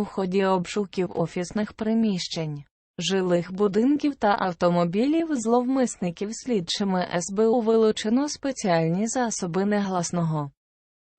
У ході обшуків офісних приміщень, жилих будинків та автомобілів зловмисників слідчими СБУ вилучено спеціальні засоби негласного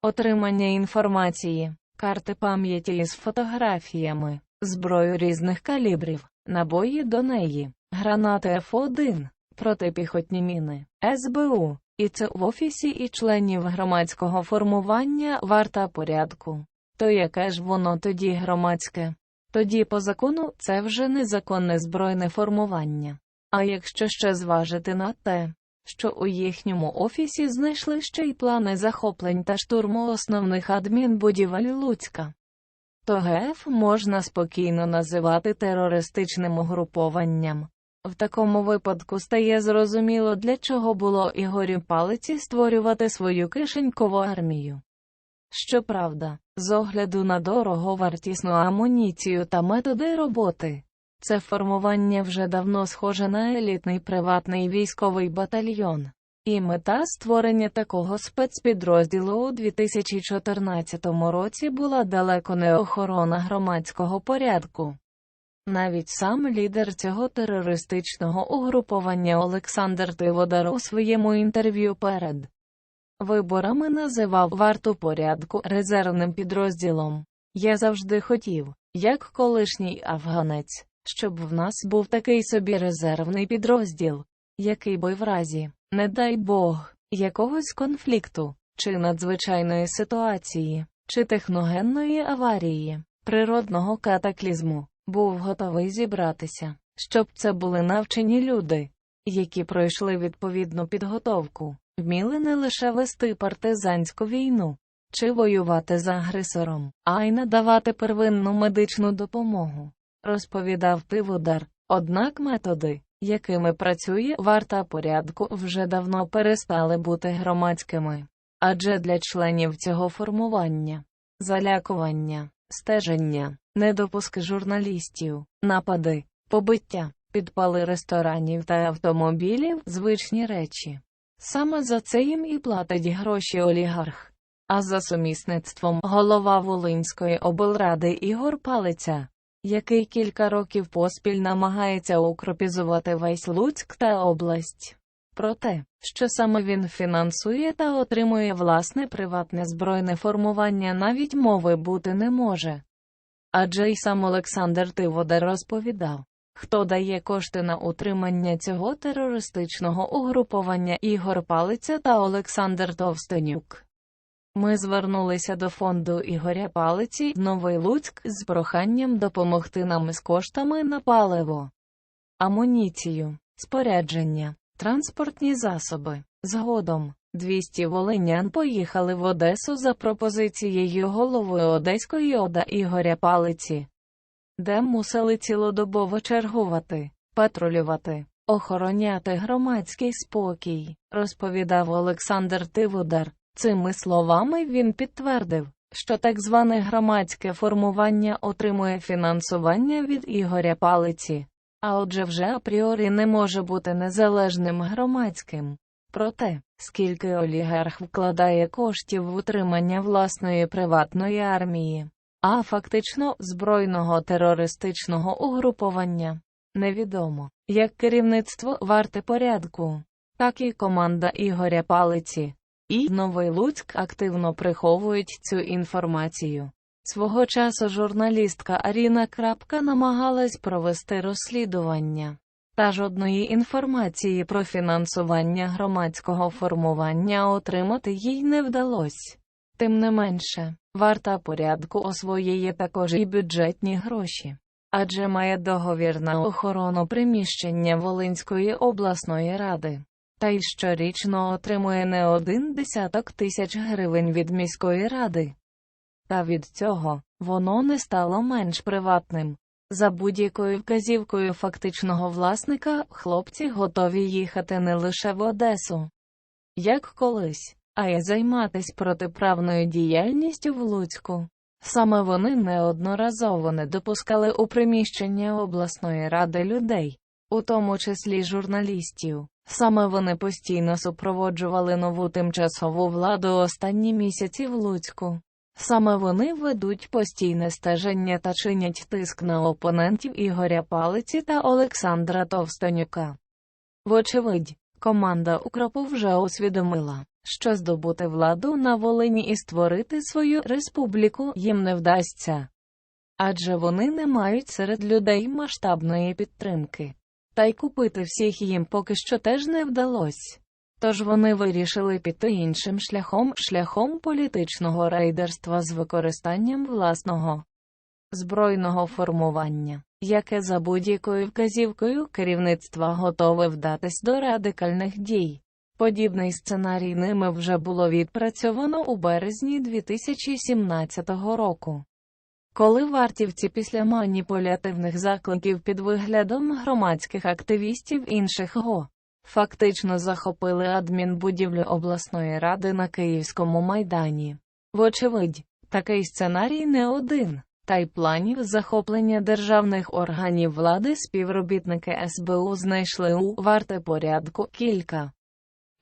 отримання інформації, карти пам'яті із фотографіями, зброю різних калібрів, набої до неї, гранати Ф1, протипіхотні міни, СБУ, і це в офісі і членів громадського формування варта порядку. То яке ж воно тоді громадське? Тоді по закону це вже незаконне збройне формування. А якщо ще зважити на те, що у їхньому офісі знайшли ще й плани захоплень та штурму основних адмінбудівель Луцька, то ГФ можна спокійно називати терористичним угрупованням. В такому випадку стає зрозуміло, для чого було Ігорю Палиці створювати свою кишенькову армію. Щоправда, з огляду на дороговартісну амуніцію та методи роботи, це формування вже давно схоже на елітний приватний військовий батальйон. І мета створення такого спецпідрозділу у 2014 році була далеко не охорона громадського порядку. Навіть сам лідер цього терористичного угруповання Олександр Тиводар у своєму інтерв'ю перед виборами називав варту порядку резервним підрозділом. Я завжди хотів, як колишній афганець, щоб в нас був такий собі резервний підрозділ, який би в разі, не дай Бог, якогось конфлікту, чи надзвичайної ситуації, чи техногенної аварії, природного катаклізму, був готовий зібратися, щоб це були навчені люди, які пройшли відповідну підготовку, вміли не лише вести партизанську війну, чи воювати з агресором, а й надавати первинну медичну допомогу, розповідав Тиводар. Однак методи, якими працює варта порядку, вже давно перестали бути громадськими, адже для членів цього формування залякування, стеження, недопуски журналістів, напади, побиття, підпали ресторанів та автомобілів звичні речі. Саме за це їм і платить гроші олігарх. А за сумісництвом голова Волинської облради Ігор Палиця, який кілька років поспіль намагається укропізувати весь Луцьк та область. Про те, що саме він фінансує та отримує власне приватне збройне формування, навіть мови бути не може. Адже й сам Олександр Тиводар розповідав, хто дає кошти на утримання цього терористичного угруповання Ігор Палиця та Олександр Товстенюк. Ми звернулися до фонду Ігоря Палиці Новий Луцьк з проханням допомогти нам із коштами на паливо, амуніцію, спорядження, транспортні засоби. Згодом 200 волинян поїхали в Одесу за пропозицією голови Одеської ОДА Ігоря Палиці, де мусили цілодобово чергувати, патрулювати, охороняти громадський спокій, розповідав Олександр Тивудар. Цими словами він підтвердив, що так зване громадське формування отримує фінансування від Ігоря Палиці, а отже вже апріорі не може бути незалежним громадським. Проте, скільки олігарх вкладає коштів в утримання власної приватної армії, а фактично збройного терористичного угруповання, невідомо, як керівництво варте порядку, так і команда Ігоря Палиці і Новий Луцьк активно приховують цю інформацію. Свого часу журналістка Аріна Крапка намагалась провести розслідування, та жодної інформації про фінансування громадського формування отримати їй не вдалося. Тим не менше, варта порядку освоює також і бюджетні гроші, адже має договір на охорону приміщення Волинської обласної ради та й щорічно отримує не один десяток тисяч гривень від міської ради. Та від цього воно не стало менш приватним. За будь-якою вказівкою фактичного власника хлопці готові їхати не лише в Одесу, як колись, а й займатися протиправною діяльністю в Луцьку. Саме вони неодноразово не допускали у приміщення обласної ради людей, у тому числі журналістів. Саме вони постійно супроводжували нову тимчасову владу останні місяці в Луцьку. Саме вони ведуть постійне стеження та чинять тиск на опонентів Ігоря Палиці та Олександра Товстонюка. Вочевидь, команда Укропу вже усвідомила, що здобути владу на Волині і створити свою республіку їм не вдасться. Адже вони не мають серед людей масштабної підтримки. Та й купити всіх їм поки що теж не вдалося. Тож вони вирішили піти іншим шляхом, шляхом політичного рейдерства з використанням власного збройного формування, яке за будь-якою вказівкою керівництва готове вдатись до радикальних дій. Подібний сценарій ними вже було відпрацьовано у березні 2017 року. Коли вартівці після маніпулятивних закликів під виглядом громадських активістів інших ГО фактично захопили адмінбудівлю обласної ради на Київському майдані. Вочевидь, такий сценарій не один, та й планів захоплення державних органів влади співробітники СБУ знайшли у варте порядку кілька.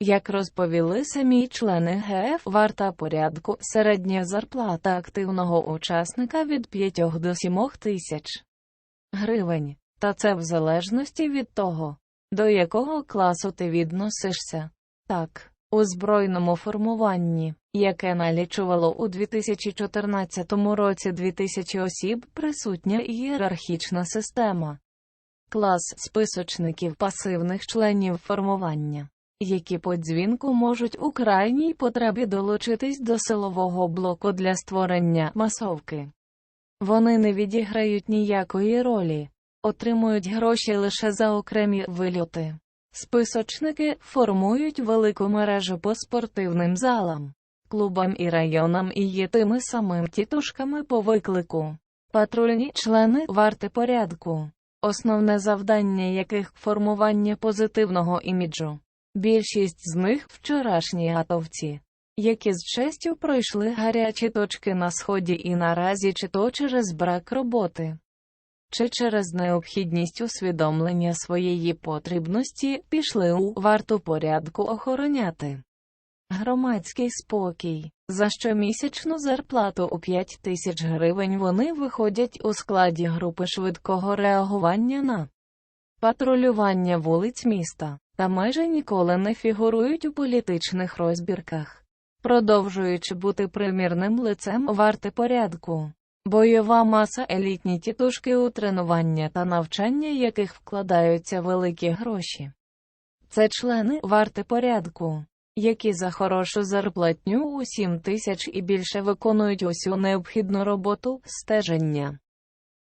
Як розповіли самі члени ГФ, варта порядку середня зарплата активного учасника від 5 до 7 тисяч гривень, та це в залежності від того, до якого класу ти відносишся. Так, у збройному формуванні, яке налічувало у 2014 році 2000 осіб, присутня ієрархічна система. Клас списочників пасивних членів формування, які по дзвінку можуть у крайній потребі долучитись до силового блоку для створення масовки. Вони не відіграють ніякої ролі, отримують гроші лише за окремі вильоти. Списочники формують велику мережу по спортивним залам, клубам і районам і є тими самим тітушками по виклику. Патрульні члени варти порядку, основне завдання яких формування позитивного іміджу. Більшість з них вчорашні атовці, які з честю пройшли гарячі точки на сході і наразі чи то через брак роботи чи через необхідність усвідомлення своєї потрібності пішли у варту порядку охороняти громадський спокій. За щомісячну зарплату у 5 тисяч гривень вони виходять у складі групи швидкого реагування на патрулювання вулиць міста, та майже ніколи не фігурують у політичних розбірках, продовжуючи бути примірним лицем варти порядку. Бойова маса елітні тітушки у тренування та навчання яких вкладаються великі гроші. Це члени варти порядку, які за хорошу зарплатню у 7 тисяч і більше виконують усю необхідну роботу стеження,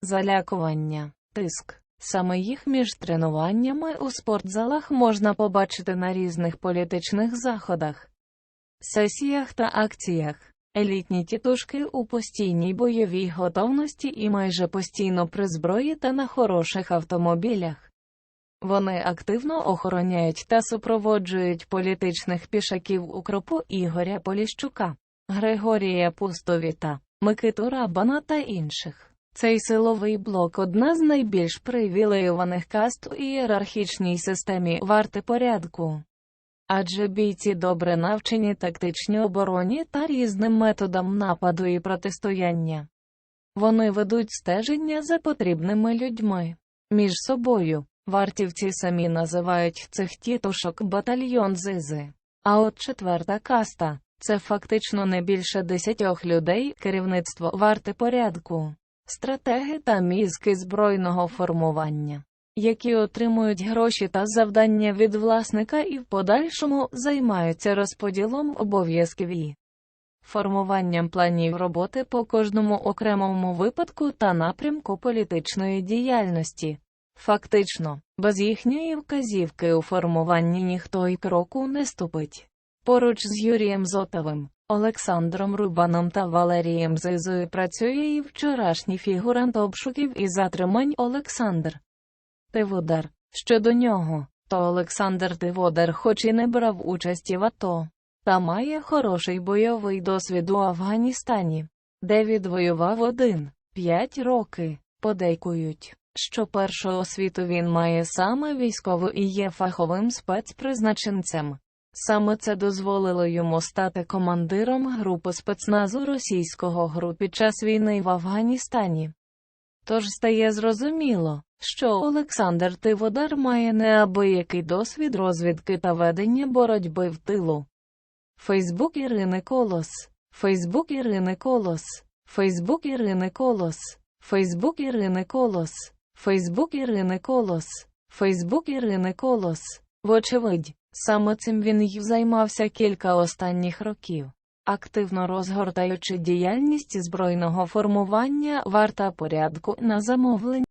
залякування, тиск. Саме їх між тренуваннями у спортзалах можна побачити на різних політичних заходах, сесіях та акціях. Елітні тітушки у постійній бойовій готовності і майже постійно при зброї та на хороших автомобілях. Вони активно охороняють та супроводжують політичних пішаків укропу Ігоря Поліщука, Григорія Пустовіта, Микиту Рабана та інших. Цей силовий блок одна з найбільш привілеюваних каст у ієрархічній системі варти порядку. Адже бійці добре навчені тактичній обороні та різним методам нападу і протистояння. Вони ведуть стеження за потрібними людьми. Між собою, вартівці самі називають цих тітушок батальйон зизи. А от четверта каста це фактично не більше десятьох людей, керівництво варти порядку, стратеги та мізки збройного формування які отримують гроші та завдання від власника і в подальшому займаються розподілом обов'язків і формуванням планів роботи по кожному окремому випадку та напрямку політичної діяльності. Фактично, без їхньої вказівки у формуванні ніхто й кроку не ступить. Поруч з Юрієм Зотовим, Олександром Рубаном та Валерієм Зизою працює і вчорашній фігурант обшуків і затримань Олександр. Тиводар. Щодо нього, то Олександр Тиводар хоч і не брав участі в АТО, та має хороший бойовий досвід у Афганістані, де відвоював один п'ять роки. Подейкують, що першу освіту він має саме військову і є фаховим спецпризначенцем. Саме це дозволило йому стати командиром групи спецназу російського ГРУ під час війни в Афганістані. Тож стає зрозуміло, що Олександр Тиводар має неабиякий досвід розвідки та ведення боротьби в тилу. Фейсбук Ірини Колос. Фейсбук Ірини Колос. Фейсбук Ірини Колос. Фейсбук Ірини Колос. Фейсбук Ірини Колос. Фейсбук Ірини Колос. Вочевидь, саме цим він й займався кілька останніх років. Активно розгортаючи діяльність збройного формування варта порядку на замовлення.